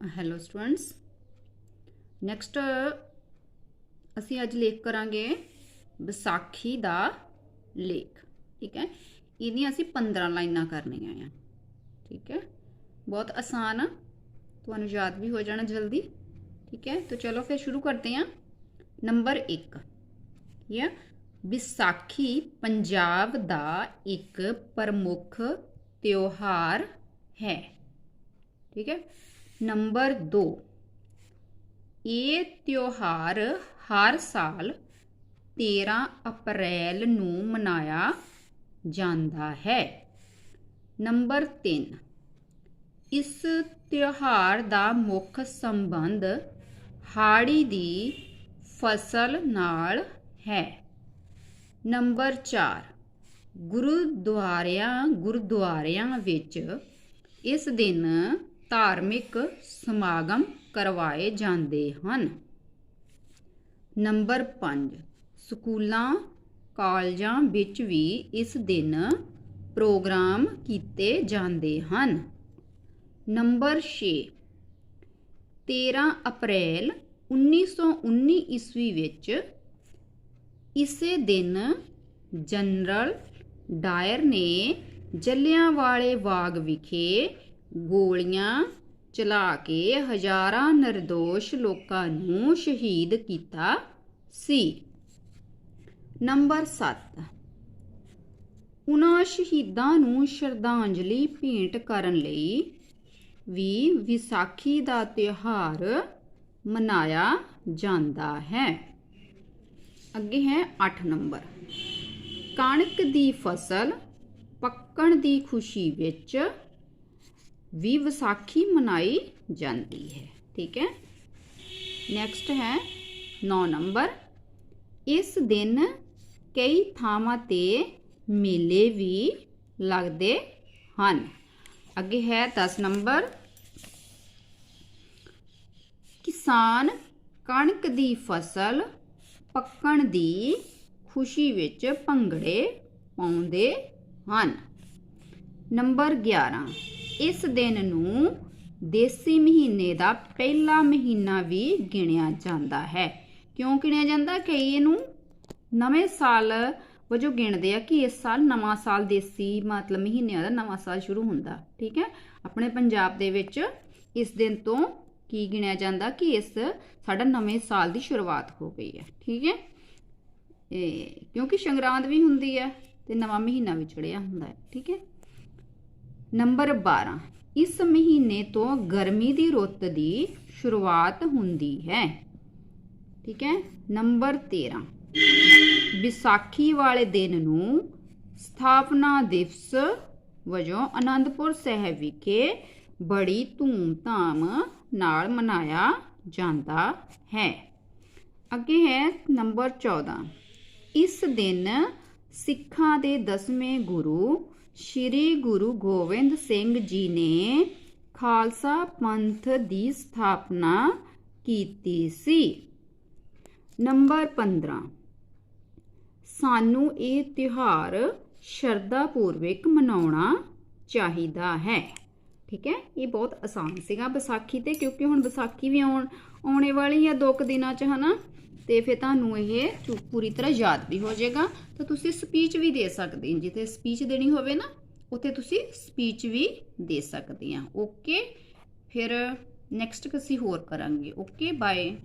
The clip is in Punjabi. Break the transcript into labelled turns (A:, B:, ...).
A: ਹੈਲੋ ਸਟੂਡੈਂਟਸ ਨੈਕਸਟ ਅਸੀਂ ਅੱਜ ਲੇਖ ਕਰਾਂਗੇ ਵਿਸਾਖੀ ਦਾ ਲੇਖ, ਠੀਕ ਹੈ? ਇਹਦੀਆਂ ਅਸੀਂ 15 ਲਾਈਨਾਂ ਕਰਨੀਆਂ ਆ, ਠੀਕ ਹੈ? ਬਹੁਤ ਆਸਾਨ ਆ, ਤੁਹਾਨੂੰ ਯਾਦ ਵੀ ਹੋ ਜਾਣਾ ਜਲਦੀ, ਠੀਕ ਹੈ? ਤਾਂ ਚਲੋ ਫਿਰ ਸ਼ੁਰੂ ਕਰਦੇ ਹਾਂ। ਨੰਬਰ 1 ਇਹ ਵਿਸਾਖੀ ਪੰਜਾਬ ਦਾ ਇੱਕ ਪ੍ਰਮੁੱਖ ਤਿਉਹਾਰ ਹੈ, ਠੀਕ ਹੈ? ਨੰਬਰ 2 ਇਹ ਤਿਉਹਾਰ ਹਰ ਸਾਲ 13 ਅਪ੍ਰੈਲ ਨੂੰ ਮਨਾਇਆ ਜਾਂਦਾ ਹੈ। ਨੰਬਰ 3 ਇਸ ਤਿਉਹਾਰ ਦਾ ਮੁੱਖ ਸੰਬੰਧ ਹਾੜੀ ਦੀ ਫਸਲ ਨਾਲ ਹੈ। ਨੰਬਰ 4 ਗੁਰਦੁਆਰਿਆਂ ਗੁਰਦੁਆਰਿਆਂ ਵਿੱਚ ਇਸ ਦਿਨ ਧਾਰਮਿਕ ਸਮਾਗਮ ਕਰਵਾਏ ਜਾਂਦੇ ਹਨ। ਨੰਬਰ 5 ਸਕੂਲਾਂ, ਕਾਲਜਾਂ ਵਿੱਚ ਵੀ ਇਸ ਦਿਨ ਪ੍ਰੋਗਰਾਮ ਕੀਤੇ ਜਾਂਦੇ ਹਨ। ਨੰਬਰ 6 13 ਅਪ੍ਰੈਲ 1919 ਈਸਵੀ ਵਿੱਚ ਇਸੇ ਦਿਨ ਜਨਰਲ ਡਾਇਰ ਨੇ ਜਲਿਆਂਵਾਲੇ ਬਾਗ ਵਿਖੇ ਗੋਲੀਆਂ ਚਲਾ ਕੇ ਹਜ਼ਾਰਾਂ ਨਿਰਦੋਸ਼ ਲੋਕਾਂ ਨੂੰ ਸ਼ਹੀਦ ਕੀਤਾ ਸੀ। ਨੰਬਰ 7 ਉਹਨਾਂ ਸ਼ਹੀਦਾਂ ਨੂੰ ਸ਼ਰਧਾਂਜਲੀ ਭੇਂਟ ਕਰਨ ਲਈ ਵੀ ਵਿਸਾਖੀ ਦਾ ਤਿਉਹਾਰ ਮਨਾਇਆ ਜਾਂਦਾ ਹੈ। ਅੱਗੇ ਹੈ 8 ਨੰਬਰ। ਕਣਕ ਦੀ ਫਸਲ ਪੱਕਣ ਦੀ ਖੁਸ਼ੀ ਵਿੱਚ ਵੀ ਵਿਸਾਖੀ ਮਨਾਈ ਜਾਂਦੀ ਹੈ। ਠੀਕ ਹੈ? ਨੈਕਸਟ ਹੈ 9 ਨੰਬਰ। ਇਸ ਦਿਨ ਕਈ ਥਾਵਾਂ ਤੇ ਮੇਲੇ ਵੀ ਲੱਗਦੇ ਹਨ। ਅੱਗੇ ਹੈ 10 ਨੰਬਰ। ਕਿਸਾਨ ਕਣਕ ਦੀ ਫਸਲ ਪੱਕਣ ਦੀ ਖੁਸ਼ੀ ਵਿੱਚ ਭੰਗੜੇ ਪਾਉਂਦੇ ਹਨ। ਨੰਬਰ 11 ਇਸ ਦਿਨ ਨੂੰ ਦੇਸੀ ਮਹੀਨੇ ਦਾ ਪਹਿਲਾ ਮਹੀਨਾ ਵੀ ਗਿਣਿਆ ਜਾਂਦਾ ਹੈ। ਕਿਉਂ ਗਿਣਿਆ ਜਾਂਦਾ? ਕਈ ਇਹਨੂੰ ਨਵੇਂ ਸਾਲ ਵਜੋਂ ਗਿਣਦੇ ਆ ਕਿ ਇਸ ਸਾਲ ਨਵਾਂ ਸਾਲ ਦੇਸੀ ਮਤਲਬ ਮਹੀਨਿਆਂ ਦਾ ਨਵਾਂ ਸਾਲ ਸ਼ੁਰੂ ਹੁੰਦਾ, ਠੀਕ ਹੈ? ਆਪਣੇ ਪੰਜਾਬ ਦੇ ਵਿੱਚ ਇਸ ਦਿਨ ਤੋਂ ਕੀ ਗਿਣਿਆ ਜਾਂਦਾ ਕਿ ਇਸ ਸਾਡਾ ਨਵੇਂ ਸਾਲ ਦੀ ਸ਼ੁਰੂਆਤ ਹੋ ਗਈ ਹੈ, ਠੀਕ ਹੈ? ਇਹ ਕਿਉਂਕਿ ਸੰਗਰਾਂਦ ਵੀ ਹੁੰਦੀ ਹੈ ਤੇ ਨਵਾਂ ਮਹੀਨਾ ਵੀ ਚੜਿਆ ਹੁੰਦਾ ਹੈ, ਠੀਕ ਹੈ? ਨੰਬਰ 12 ਇਸ ਮਹੀਨੇ ਤੋਂ ਗਰਮੀ ਦੀ ਰੁੱਤ ਦੀ ਸ਼ੁਰੂਆਤ ਹੁੰਦੀ ਹੈ। ਠੀਕ ਹੈ? ਨੰਬਰ 13 ਵਿਸਾਖੀ ਵਾਲੇ ਦਿਨ ਨੂੰ ਸਥਾਪਨਾ ਦਿਵਸ ਵਜੋਂ ਅਨੰਦਪੁਰ ਸਾਹਿਬ ਵਿਖੇ ਬੜੀ ਧੂਮ-ਧਾਮ ਨਾਲ ਮਨਾਇਆ ਜਾਂਦਾ ਹੈ। ਅੱਗੇ ਹੈ ਨੰਬਰ 14 ਇਸ ਦਿਨ ਸਿੱਖਾਂ ਦੇ ਦਸਵੇਂ ਗੁਰੂ ਸ੍ਰੀ ਗੁਰੂ ਗੋਬਿੰਦ ਸਿੰਘ ਜੀ ਨੇ ਖਾਲਸਾ ਪੰਥ ਦੀ ਸਥਾਪਨਾ ਕੀਤੀ ਸੀ। ਨੰਬਰ 15 ਸਾਨੂੰ ਇਹ ਤਿਉਹਾਰ ਸ਼ਰਧਾ ਪੂਰਵਕ ਮਨਾਉਣਾ ਚਾਹੀਦਾ ਹੈ। ਠੀਕ ਹੈ? ਇਹ ਬਹੁਤ ਆਸਾਨ ਸੀਗਾ ਵਿਸਾਖੀ ਤੇ, ਕਿਉਂਕਿ ਹੁਣ ਵਿਸਾਖੀ ਵੀ ਆਉਣ, ਆਉਣੇ ਵਾਲੀ ਹੈ ਦੋ ਕੁ ਦਿਨਾਂ ਚ, ਹਨਾ? ਤੇ ਫਿਰ ਤੁਹਾਨੂੰ ਇਹ ਪੂਰੀ ਤਰ੍ਹਾਂ ਯਾਦ ਵੀ ਹੋ ਜਾਏਗਾ। ਤਾਂ ਤੁਸੀਂ ਸਪੀਚ ਵੀ ਦੇ ਸਕਦੇ ਹੋ। ਜਿੱਥੇ ਸਪੀਚ ਦੇਣੀ ਹੋਵੇ ਨਾ, ਉੱਥੇ ਤੁਸੀਂ ਸਪੀਚ ਵੀ ਦੇ ਸਕਦੇ ਆ। ਓਕੇ ਫਿਰ ਨੈਕਸਟ ਅਸੀਂ ਹੋਰ ਕਰਾਂਗੇ। Okay bye